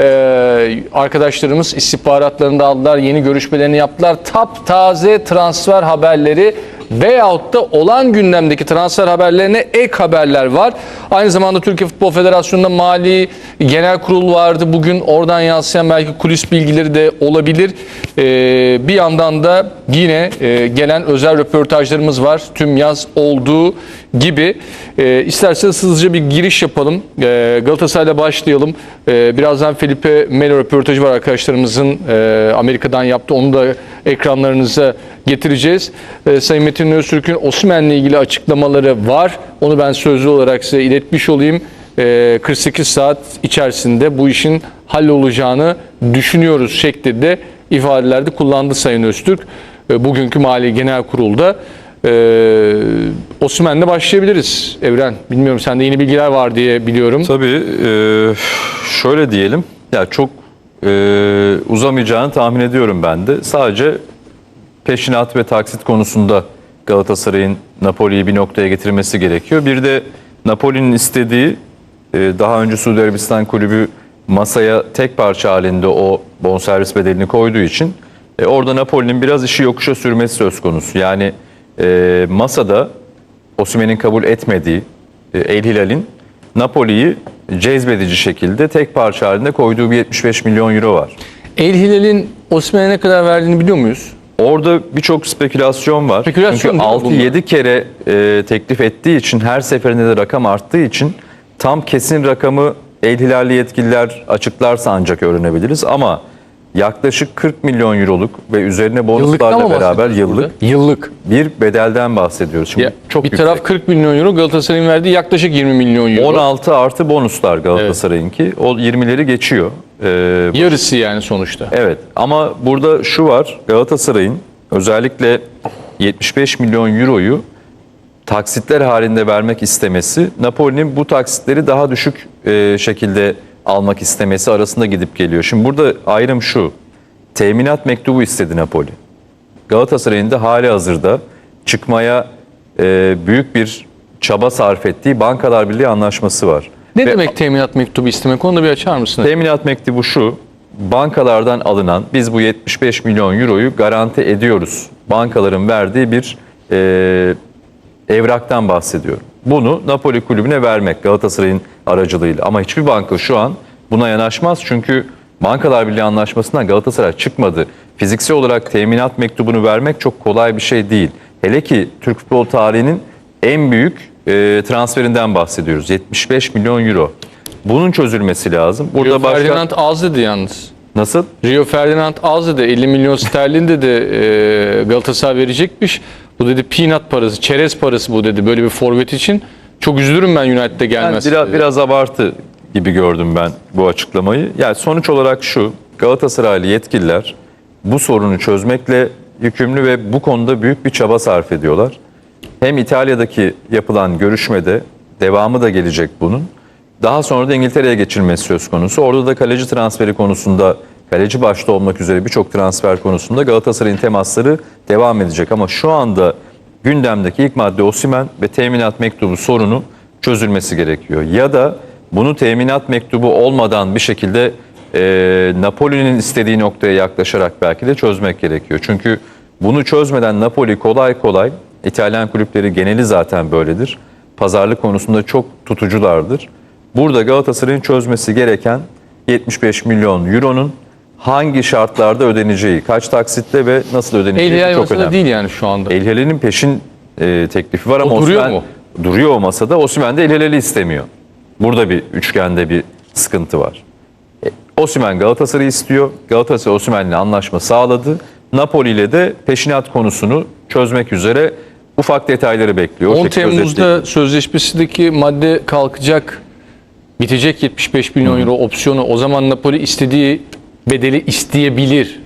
Ee, arkadaşlarımız istihbaratlarını da aldılar, yeni görüşmelerini yaptılar. Taptaze transfer haberleri veyahut da olan gündemdeki transfer haberlerine ek haberler var. Aynı zamanda Türkiye Futbol Federasyonu'nda mali genel kurul vardı. Bugün oradan yansıyan belki kulis bilgileri de olabilir. Ee, bir yandan da yine e, gelen özel röportajlarımız var. Tüm yaz olduğu gibi. Ee, isterseniz hızlıca bir giriş yapalım. Ee, Galatasaray'la başlayalım. Ee, birazdan Felipe Melo röportajı var arkadaşlarımızın e, Amerika'dan yaptı. Onu da ekranlarınıza getireceğiz. Ee, Sayın Metin Öztürk'ün Osimhen'le ilgili açıklamaları var. Onu ben sözlü olarak size iletmiş olayım. Ee, 48 saat içerisinde bu işin hallolacağını düşünüyoruz şeklinde ifadelerde kullandı Sayın Öztürk. Bugünkü Mali Genel Kurul'da. Ee, Osimhen'le başlayabiliriz Evren. Bilmiyorum sende yeni bilgiler var diye biliyorum. Tabii e, şöyle diyelim. Ya çok e, uzamayacağını tahmin ediyorum ben de. Sadece peşinat ve taksit konusunda Galatasaray'ın Napoli'yi bir noktaya getirmesi gerekiyor. Bir de Napoli'nin istediği e, daha önce Suudi Arabistan kulübü masaya tek parça halinde o bonservis bedelini koyduğu için e, orada Napoli'nin biraz işi yokuşa sürmesi söz konusu. Yani e, masada Osimhen'in kabul etmediği e, El Hilal'in Napoli'yi cezbedici şekilde tek parça halinde koyduğu bir 75 milyon euro var. El Hilal'in Osimhen'e ne kadar verdiğini biliyor muyuz? Orada birçok spekülasyon var. Spekülasyon Çünkü değil mi 6-7 kere e, teklif ettiği için her seferinde de rakam arttığı için tam kesin rakamı El Hilalli yetkililer açıklarsa ancak öğrenebiliriz ama yaklaşık 40 milyon euroluk ve üzerine mı bonuslarla beraber bahsediyoruz yıllık burada? Yıllık. bir bedelden bahsediyoruz. Şimdi Ya, çok bir yüksek. taraf 40 milyon euro, Galatasaray'ın verdiği yaklaşık 20 milyon euro. 16 artı bonuslar Galatasaray'ınki. O 20'leri geçiyor. Ee, Yarısı yani sonuçta. Evet ama burada şu var Galatasaray'ın özellikle 75 milyon euroyu taksitler halinde vermek istemesi Napoli'nin bu taksitleri daha düşük e, şekilde almak istemesi arasında gidip geliyor. Şimdi burada ayrım şu teminat mektubu istedi Napoli. Galatasaray'ın da hali hazırda çıkmaya e, büyük bir çaba sarf ettiği Bankalar Birliği anlaşması var. Ne Ve demek teminat mektubu istemek? Onu da bir açar mısın? Teminat mektubu şu. Bankalardan alınan biz bu 75 milyon euroyu garanti ediyoruz. Bankaların verdiği bir e, evraktan bahsediyorum. Bunu Napoli kulübüne vermek Galatasaray'ın aracılığıyla. Ama hiçbir banka şu an buna yanaşmaz. Çünkü Bankalar Birliği anlaşmasından Galatasaray çıkmadı. Fiziksel olarak teminat mektubunu vermek çok kolay bir şey değil. Hele ki Türk futbol tarihinin en büyük e, transferinden bahsediyoruz. 75 milyon euro. Bunun çözülmesi lazım. Burada Rio başka Ferdinand az dedi yalnız. nasıl? Rio Ferdinand az dedi. 50 milyon sterlin dedi e, Galatasaray verecekmiş. Bu dedi peanut parası, çerez parası bu dedi böyle bir forvet için. Çok üzülürüm ben United'e Yani gelmez. biraz, biraz abartı gibi gördüm ben bu açıklamayı. Yani sonuç olarak şu, Galatasaraylı yetkililer bu sorunu çözmekle yükümlü ve bu konuda büyük bir çaba sarf ediyorlar. Hem İtalya'daki yapılan görüşmede devamı da gelecek bunun. Daha sonra da İngiltere'ye geçilmesi söz konusu. Orada da kaleci transferi konusunda, kaleci başta olmak üzere birçok transfer konusunda Galatasaray'ın temasları devam edecek. Ama şu anda gündemdeki ilk madde Osimen ve teminat mektubu sorunu çözülmesi gerekiyor. Ya da bunu teminat mektubu olmadan bir şekilde e, Napoli'nin istediği noktaya yaklaşarak belki de çözmek gerekiyor. Çünkü bunu çözmeden Napoli kolay kolay, İtalyan kulüpleri geneli zaten böyledir. Pazarlık konusunda çok tutuculardır. Burada Galatasaray'ın çözmesi gereken 75 milyon euronun hangi şartlarda ödeneceği, kaç taksitle ve nasıl El ödeneceği Hilal çok önemli. değil yani şu anda. El Hilal'in peşin e, teklifi var ama O duruyor Osimhen- mu? Duruyor o masada. Osimhen de El Hilal'i istemiyor. Burada bir üçgende bir sıkıntı var. E, Osimhen Galatasaray'ı istiyor. Galatasaray Osimhen'le anlaşma sağladı. Napoli ile de peşinat konusunu çözmek üzere ufak detayları bekliyor. O 10 şekilde Temmuz'da sözleşmesindeki madde kalkacak. Bitecek 75 milyon euro opsiyonu. O zaman Napoli istediği bedeli isteyebilir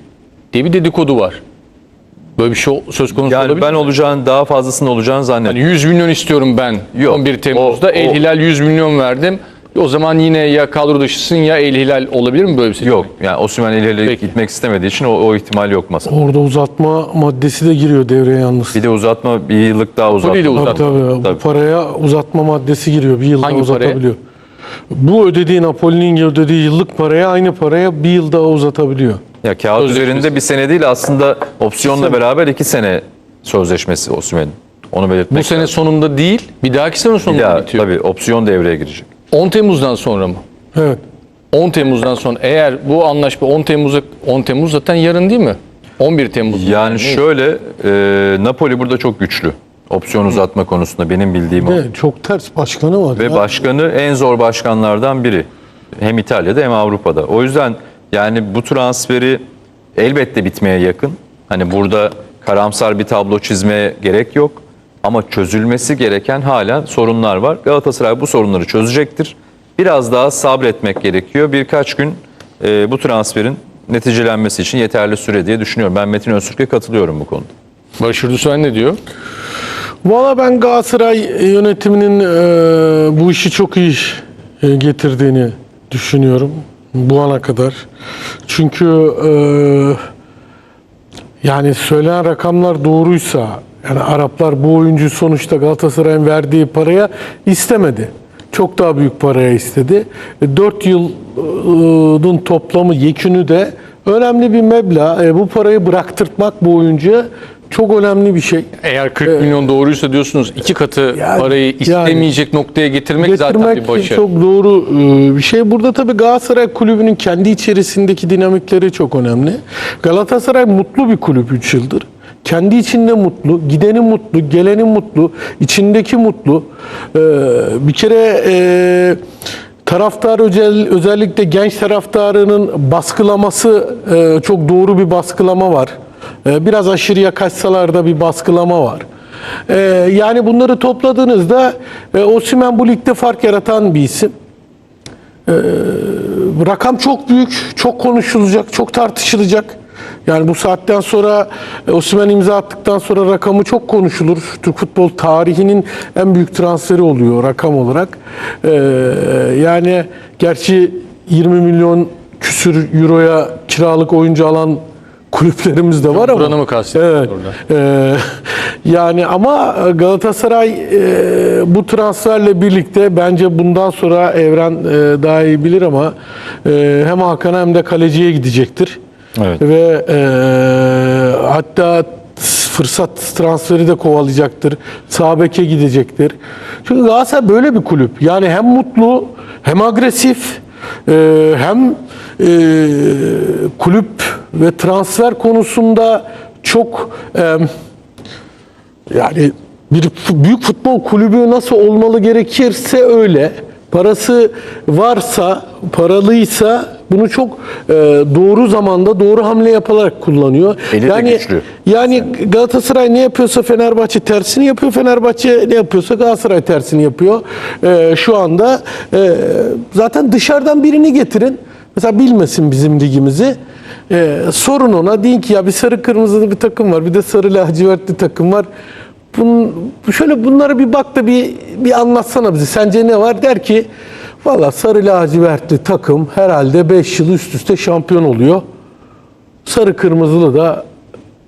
diye bir dedikodu var. Böyle bir şey söz konusu Yani olabilir ben mi? olacağını daha fazlasının olacağını Yani zannetmiyorum. 100 milyon istiyorum ben Yok, 11 Temmuz'da. o- El o- Hilal 100 milyon verdim. O zaman yine ya kadro dışısın ya El Hilal olabilir mi böyle bir şey? Yok. Yani Osimhen El Hilal'e gitmek istemediği için o, o ihtimal yok masada. Orada uzatma maddesi de giriyor devreye yalnız. Bir de uzatma bir yıllık daha uzatma. Tabii, tabii. Tabii. Bu paraya uzatma maddesi giriyor. Bir yıl daha Hangi paraya? Bu ödediği Napoli'nin ödediği yıllık paraya aynı paraya bir yıl daha uzatabiliyor. Ya kağıt Sözleşmesi. üzerinde bir sene değil aslında opsiyonla beraber iki sene sözleşmesi Osimhen'in. Onu belirtmek Bu sene lazım. sonunda değil, bir dahaki sene Bir sonunda daha bitiyor. tabii opsiyon devreye girecek. 10 Temmuz'dan sonra mı? Evet. 10 Temmuz'dan sonra eğer bu anlaşma 10 Temmuz'a 10 Temmuz zaten yarın değil mi? 11 Temmuz. Yani şöyle e, Napoli burada çok güçlü. Opsiyon uzatma konusunda benim bildiğim o. Çok ters başkanı var. Ve ya. başkanı en zor başkanlardan biri. Hem İtalya'da hem Avrupa'da. O yüzden yani bu transferi elbette bitmeye yakın. Hani burada karamsar bir tablo çizmeye gerek yok. Ama çözülmesi gereken hala sorunlar var. Galatasaray bu sorunları çözecektir. Biraz daha sabretmek gerekiyor. Birkaç gün e, bu transferin neticelenmesi için yeterli süre diye düşünüyorum. Ben Metin Öztürk'e katılıyorum bu konuda. Barış Ürdusoy ne diyor? Valla ben Galatasaray yönetiminin e, bu işi çok iyi e, getirdiğini düşünüyorum bu ana kadar. Çünkü e, yani söylenen rakamlar doğruysa yani Araplar bu oyuncuyu sonuçta Galatasaray'ın verdiği paraya istemedi. Çok daha büyük paraya istedi. 4 yılın toplamı yekünü de önemli bir meblağ. E, bu parayı bıraktırtmak bu oyuncuya çok önemli bir şey. Eğer 40 milyon doğruysa diyorsunuz iki katı Yani- parayı yani- istemeyecek noktaya getirmek, zaten getirmek bir başarı. çok doğru e, bir şey. Burada tabii Galatasaray kulübünün kendi içerisindeki dinamikleri çok önemli. Galatasaray mutlu bir kulüp 3 yıldır. Kendi içinde mutlu, gideni mutlu, geleni mutlu, içindeki mutlu. Ee, bir kere e, taraftar özel, özellikle genç taraftarının baskılaması e, çok doğru bir baskılama var. E, biraz aşırıya kaçsalar da bir baskılama var. Ee, yani bunları topladığınızda e, Osimhen bu ligde fark yaratan bir isim. Ee, rakam çok büyük, çok konuşulacak, çok tartışılacak. Yani bu saatten sonra e, Osimhen imza attıktan sonra rakamı çok konuşulur. Türk futbol tarihinin en büyük transferi oluyor rakam olarak. Ee, yani gerçi 20 milyon küsür euroya kiralık oyuncu alan kulüplerimiz de var ama. Buranı mı kastediyorsun Evet. Ee, yani ama Galatasaray e, bu transferle birlikte bence bundan sonra Evren e, daha iyi bilir ama e, hem Hakan hem de kaleciye gidecektir. Evet. Ve e, hatta fırsat transferi de kovalayacaktır. Sağ beke gidecektir. Çünkü Galatasaray böyle bir kulüp. Yani hem mutlu hem agresif e, hem e, kulüp ve transfer konusunda çok e, yani bir büyük futbol kulübü nasıl olmalı gerekirse öyle. Parası varsa, paralıysa bunu çok e, doğru zamanda doğru hamle yaparak kullanıyor. Eli yani güçlü. yani Galatasaray ne yapıyorsa Fenerbahçe tersini yapıyor. Fenerbahçe ne yapıyorsa Galatasaray tersini yapıyor. E, şu anda e, zaten dışarıdan birini getirin. Mesela bilmesin bizim ligimizi. E, sorun ona deyin ki ya bir sarı kırmızılı bir takım var. Bir de sarı lacivertli takım var. Bun, şöyle bunları bir bak da bir, bir anlatsana bize. Sence ne var? Der ki valla sarı lacivertli takım herhalde 5 yıl üst üste şampiyon oluyor. Sarı kırmızılı da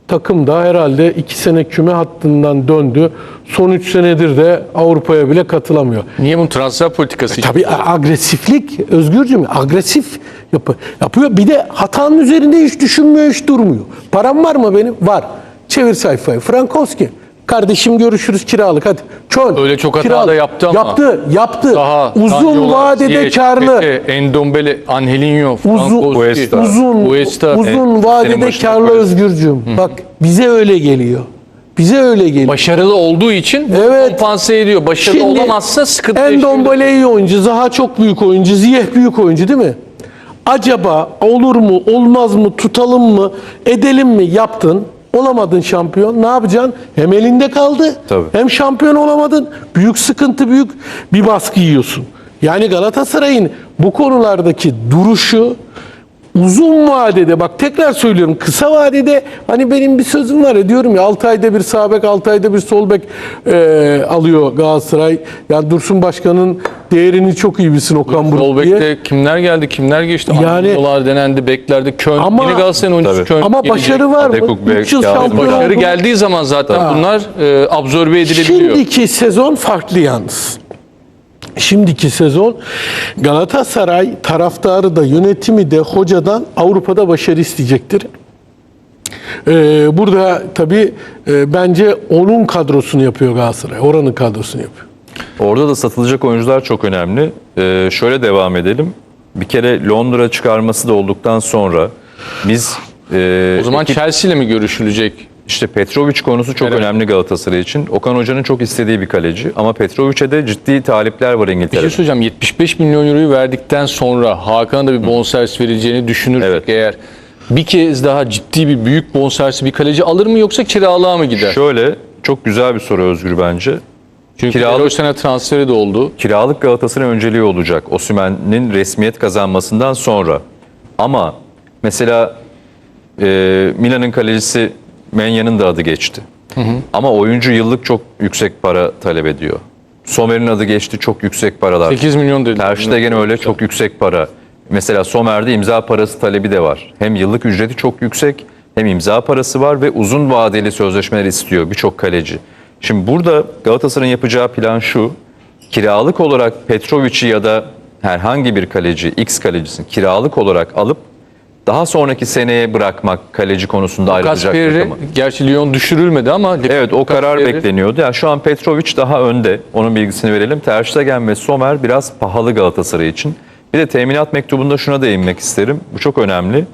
takım da herhalde 2 sene küme hattından döndü. Son 3 senedir de Avrupa'ya bile katılamıyor. Niye bunun transfer politikası için? Tabii agresiflik Özgürcüğüm agresif yapı, yapıyor. Bir de hatanın üzerinde hiç düşünmüyor, hiç durmuyor. Param var mı benim? Var. Çevir sayfayı. Frankowski. Kardeşim görüşürüz kiralık hadi. Çöl. Öyle çok hata da yaptı ama. Yaptı, yaptı. Daha Uzun vadede Ziyech, karlı. Pepe, Endombele, Angelinho, Uzun, Cuesta. uzun, Cuesta. uzun vadede karlı. Özgürcüğüm. Bak bize öyle geliyor. Bize öyle geliyor. Başarılı olduğu için Evet. kompanse ediyor. Başarılı Şimdi olamazsa sıkıntı. Endombele iyi oyuncu, Zaha çok büyük oyuncu, Ziyeh büyük oyuncu değil mi? Acaba olur mu, olmaz mı, tutalım mı, edelim mi yaptın? Olamadın şampiyon. Ne yapacaksın? Hem elinde kaldı, Tabii. hem şampiyon olamadın. Büyük sıkıntı, büyük bir baskı yiyorsun. Yani Galatasaray'ın bu konulardaki duruşu uzun vadede bak tekrar söylüyorum kısa vadede hani benim bir sözüm var ya diyorum ya 6 ayda bir sağ bek 6 ayda bir sol bek e, alıyor Galatasaray. Yani Dursun Başkan'ın değerini çok iyi bilsin Okan Buruk Sol diye. bekte kimler geldi, kimler geçti? Yani- Yani, denendi, beklerde. Kön, Ama- yine Galatasaray'ın oyuncusu. Kön Ama gelecek. başarı var mı? Adekuk Bey 3 yıl şampiyon Başarı geldiği zaman zaten Ha. bunlar e, absorbe edilebiliyor. Şimdiki sezon farklı yalnız. Şimdiki sezon Galatasaray taraftarı da yönetimi de hocadan Avrupa'da başarı isteyecektir. Ee, burada tabii e, bence onun kadrosunu yapıyor Galatasaray. Oranın kadrosunu yapıyor. Orada da satılacak oyuncular çok önemli. Ee, şöyle devam edelim. Bir kere Londra çıkarması da olduktan sonra biz e, O zaman ekip- Chelsea ile mi görüşülecek? İşte Petrovic konusu çok Evet. önemli Galatasaray için. Okan Hoca'nın çok istediği bir kaleci ama Petrovic'e de ciddi talipler var Bir şey İngiltere'de. söyleyeceğim. 75 milyon euroyu verdikten sonra Hakan'a da bir bonservis verileceğini düşünürsek Evet. eğer bir kez daha ciddi bir büyük bonservisi bir kaleci alır mı yoksa kiralığa mı gider? Şöyle çok güzel bir soru Özgür bence. Çünkü kiralık- Sané transferi de oldu. Kiralık Galatasaray'ın önceliği olacak Osimhen'in resmiyet kazanmasından sonra. Ama mesela e, Milan'ın kalecisi Menya'nın da adı geçti. Ama oyuncu yıllık çok yüksek para talep ediyor. Somer'in adı geçti çok yüksek paralar. 8 milyon dedi. Ter Stegen öyle çok yüksek para. Mesela Somer'de imza parası talebi de var. Hem yıllık ücreti çok yüksek hem imza parası var ve uzun vadeli sözleşmeler istiyor birçok kaleci. Şimdi burada Galatasaray'ın yapacağı plan şu. Kiralık olarak Petrovic'i ya da herhangi bir kaleci, X kalecisini kiralık olarak alıp daha sonraki seneye bırakmak kaleci konusunda ayrılacak bir Kasper'i takımı. gerçi Lyon düşürülmedi ama Evet o karar Kasper'i- bekleniyordu. Yani şu an Petrovic daha önde. Onun bilgisini verelim. Ter Stegen ve Somer biraz pahalı Galatasaray için. Bir de teminat mektubunda şuna değinmek isterim. Bu çok önemli.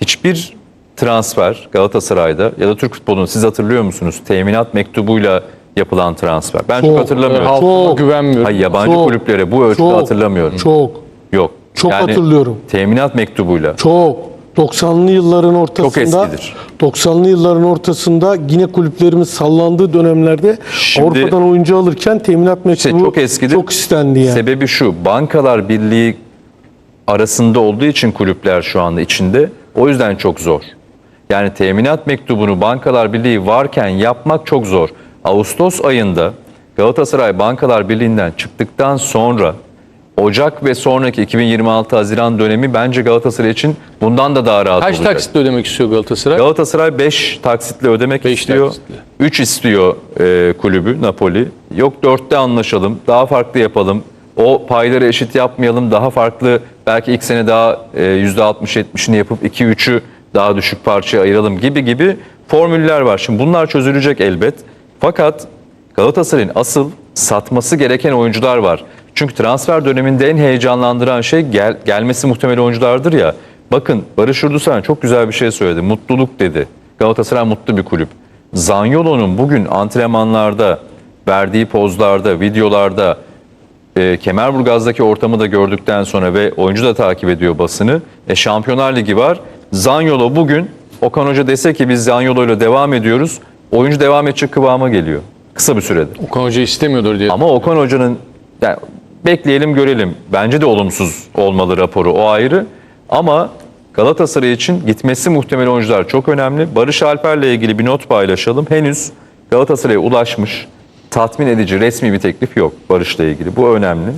Hiçbir transfer Galatasaray'da ya da Türk futbolunu siz hatırlıyor musunuz? Teminat mektubuyla yapılan transfer. Ben çok, Çok, hatırlamıyorum. Halkıma Çok. güvenmiyorum. Hayır, yabancı Çok, kulüplere bu ölçüde çok, hatırlamıyorum. Çok. Yok. Çok hatırlıyorum. Teminat mektubuyla. Çok. 90'lı yılların ortasında eskidir. 90'lı yılların ortasında yine kulüplerimiz sallandığı dönemlerde Şimdi- Avrupa'dan oyuncu alırken teminat mektubu çok eskidir. çok istendi yani. Sebebi şu, Bankalar Birliği arasında olduğu için kulüpler şu anda içinde. O yüzden çok zor. Yani teminat mektubunu Bankalar Birliği varken yapmak çok zor. Ağustos ayında Galatasaray Bankalar Birliği'nden çıktıktan sonra Ocak ve sonraki 2026 Haziran dönemi bence Galatasaray için bundan da daha rahat Kaç olacak. taksitle ödemek istiyor Galatasaray? Galatasaray 5 taksitle ödemek Beş istiyor. taksitle. 3 istiyor e, kulübü Napoli. Yok 4'te anlaşalım. Daha farklı yapalım. O payları eşit yapmayalım. Daha farklı belki ilk sene daha e, %60-70'ini yapıp 2-3'ü daha düşük parçaya ayıralım gibi gibi formüller var. Şimdi bunlar çözülecek elbet. Fakat Galatasaray'ın asıl satması gereken oyuncular var. Çünkü transfer döneminde en heyecanlandıran şey gel, gelmesi muhtemel oyunculardır ya. Bakın Barış Urdusan çok güzel bir şey söyledi. Mutluluk dedi. Galatasaray mutlu bir kulüp. Zanyolo'nun bugün antrenmanlarda verdiği pozlarda, videolarda e, Kemerburgaz'daki ortamı da gördükten sonra ve oyuncu da takip ediyor basını. E, Şampiyonlar Ligi var. Zanyolo bugün Okan Hoca dese ki biz Zanyolo ile devam ediyoruz. Oyuncu devam edecek kıvama geliyor. Kısa bir sürede. Okan Hoca istemiyordur diye. Ama Okan Hoca'nın yani bekleyelim görelim. Bence de olumsuz olmalı raporu o ayrı. Ama Galatasaray için gitmesi muhtemel oyuncular çok önemli. Barış Alper'le ilgili bir not paylaşalım. Henüz Galatasaray'a ulaşmış tatmin edici resmi bir teklif yok Barış'la ilgili. Bu önemli.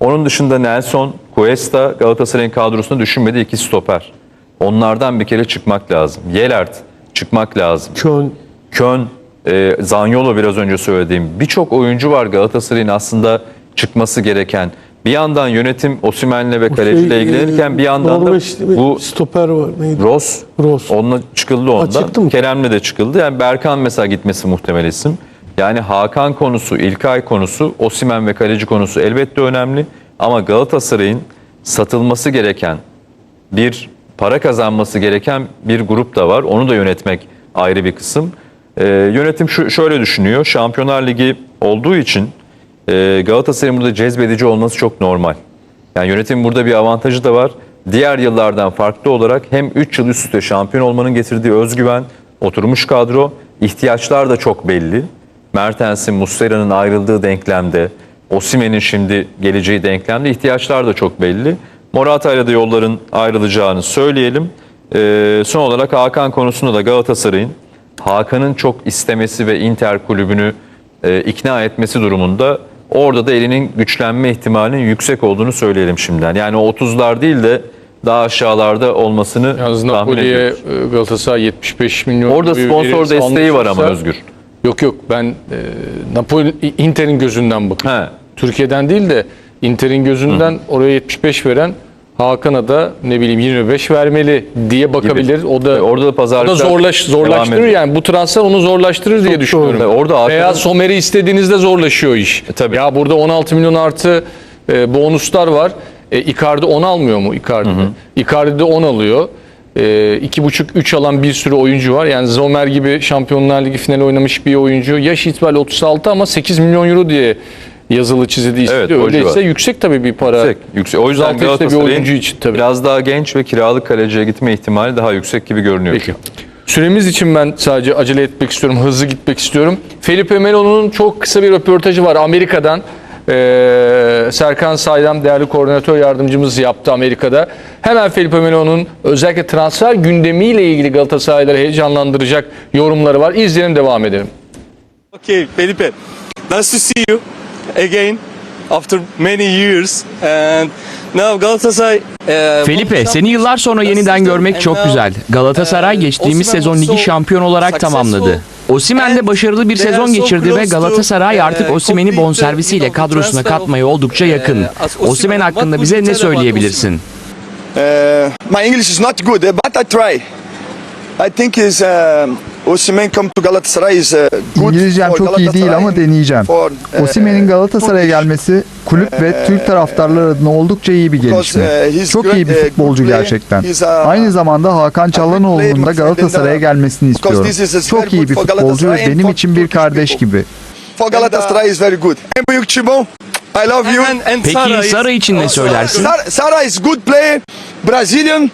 Onun dışında Nelson, Cuesta Galatasaray'ın kadrosunda düşünmediği iki stoper. Onlardan bir kere çıkmak lazım. Yelert çıkmak lazım. Kön, Kön, e, Zanyolo biraz önce söylediğim birçok oyuncu var Galatasaray'ın aslında çıkması gereken. Bir yandan yönetim Osimhen'le ve kaleciyle şey, ilgilenirken bir yandan da bu stoper var. Neydi? Ross, Ross. onunla çıkıldı ondan. Kerem'le de çıkıldı. Yani Berkan mesela gitmesi muhtemel isim. Yani Hakan konusu, İlkay konusu, Osimhen ve kaleci konusu elbette önemli. Ama Galatasaray'ın satılması gereken bir para kazanması gereken bir grup da var. Onu da yönetmek ayrı bir kısım. Ee, yönetim şu, şöyle düşünüyor. Şampiyonlar Ligi olduğu için e, Galatasaray'ın burada cezbedici olması çok normal. Yani yönetimin burada bir avantajı da var. Diğer yıllardan farklı olarak hem 3 yıl üst üste şampiyon olmanın getirdiği özgüven, oturmuş kadro, ihtiyaçlar da çok belli. Mertens'in, Muslera'nın ayrıldığı denklemde, Osimen'in şimdi geleceği denklemde ihtiyaçlar da çok belli. Morata ile de yolların ayrılacağını söyleyelim. Ee, son olarak Hakan konusunda da Galatasaray'ın Hakan'ın çok istemesi ve Inter kulübünü e, ikna etmesi durumunda orada da elinin güçlenme ihtimalinin yüksek olduğunu söyleyelim şimdiden. Yani o 30'lar değil de daha aşağılarda olmasını Yalnız tahmin Napoli'ye ediyoruz. e, Galatasaray 75 milyon Orada sponsor desteği var ama Özgür. Yok yok ben e, Napoli Inter'in gözünden bakıyorum. He. Türkiye'den değil de Inter'in gözünden oraya 75 veren Hakan'a da ne bileyim 25 vermeli diye bakabilir. O da Ve orada da o da pazarlıklar zorlaş, devam zorlaştırır yani bu transfer onu zorlaştırır diye düşünüyorum. Ve orada Hakan'ın- Veya Somer'i istediğinizde zorlaşıyor iş. E, tabii. Ya burada 16 milyon artı e, bonuslar var. E, Icardi 10 almıyor mu Icardi'de? Icardi de 10 alıyor. E, 2,5-3 alan bir sürü oyuncu var. Yani Zomer gibi Şampiyonlar Ligi finali oynamış bir oyuncu. Yaş itibariyle 36 ama 8 milyon euro diye yazılı istiyor. Evet, o Öyleyse yüksek tabii bir para. Yüksek, yüksek. O yüzden 36 yaşta bir Galatasaray'ın oyuncu için tabii. biraz daha genç ve kiralık kaleciye gitme ihtimali daha yüksek gibi görünüyor. Peki. Süremiz için ben sadece acele etmek istiyorum, hızlı gitmek istiyorum. Felipe Melo'nun çok kısa bir röportajı var Amerika'dan. Ee, Serkan Saydam değerli koordinatör yardımcımız yaptı Amerika'da. Hemen Felipe Melo'nun özellikle transfer gündemiyle ilgili Galatasarayları heyecanlandıracak yorumları var. İzleyelim devam edelim. Okay, Felipe, nice to see you again after many years. And now Galatasaray. uh, Felipe seni yıllar sonra yeniden görmek çok güzel. Galatasaray geçtiğimiz sezon ligi şampiyon olarak tamamladı. Osimhen de başarılı bir sezon geçirdi ve Galatasaray artık Osimhen'i bonservisiyle kadrosuna katmaya oldukça yakın. Osimhen hakkında bize ne söyleyebilirsin? Uh, my English is not good, uh, but I try. I think is uh, Osimhen come to Galatasaray is uh, good İngilizcem çok iyi değil ama deneyeceğim. for, uh, Osimhen'in Galatasaray'a gelmesi kulüp ve Türk taraftarlar adına oldukça iyi bir gelişme. uh, Çok iyi bir uh, futbolcu gerçekten. Aynı zamanda Hakan Çalhanoğlu'nun da Galatasaray'a gelmesini Because istiyorum. Çok iyi bir futbolcu ve benim için bir kardeş gibi. For Galatasaray is very good. And Büyük Çibon, I love you. and, and Peki Sara için ne söylersin? Sara, Sara is good player, Brazilian,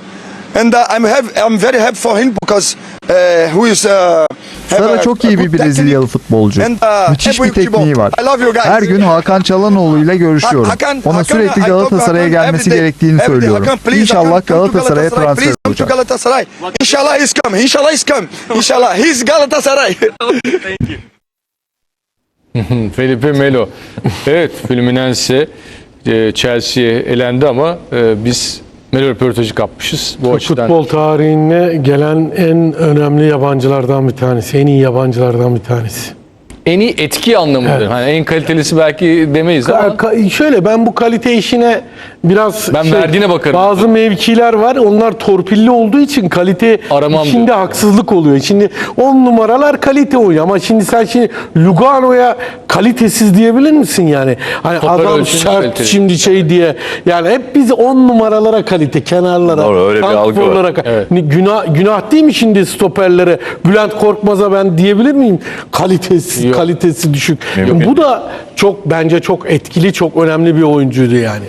and uh, I'm have, I'm very happy for him because uh, who is uh, Sara a- çok iyi bir technique. Brezilyalı futbolcu. Uh, Müthiş bir tekniği var. I love you guys. Her gün Hakan Çalhanoğlu ile görüşüyorum. Ona sürekli Galatasaray'a gelmesi gerektiğini söylüyorum. İnşallah Galatasaray'a Galatasaray. transfer olacak. Inshallah he's come. Inshallah he's come. Inshallah he's Galatasaray. Felipe Melo. Evet, Fluminense e, Chelsea'ye elendi ama e, biz Melo röportajı kapmışız. Bu açıdan Futbol tarihine gelen en önemli yabancılardan bir tanesi. En iyi yabancılardan bir tanesi. En iyi etki anlamında. Hani en kalitelisi belki demeyiz ama Ka- ka- şöyle ben bu kalite işine biraz şey, Ben verdiğine bakarım. Bazı mevkiler var. Onlar torpilli olduğu için kalite Aramam içinde diyor. haksızlık oluyor. Şimdi 10 numaralar kalite oynuyor ama şimdi sen şimdi Lugano'ya kalitesiz diyebilir misin yani? Hani Toplar adam ölçünüz sert kaliteli. şimdi şey diye. Yani hep biz 10 numaralara kalite, kenarlara, Doğru, öyle bir algı var. santrforlara- Evet. Ni- Günah, günah değil mi şimdi stoperlere? Bülent Korkmaz'a ben diyebilir miyim? Kalitesi, Yok. Kalitesi düşük. Mümkün Bu da çok bence çok etkili, çok önemli bir oyuncuydu yani.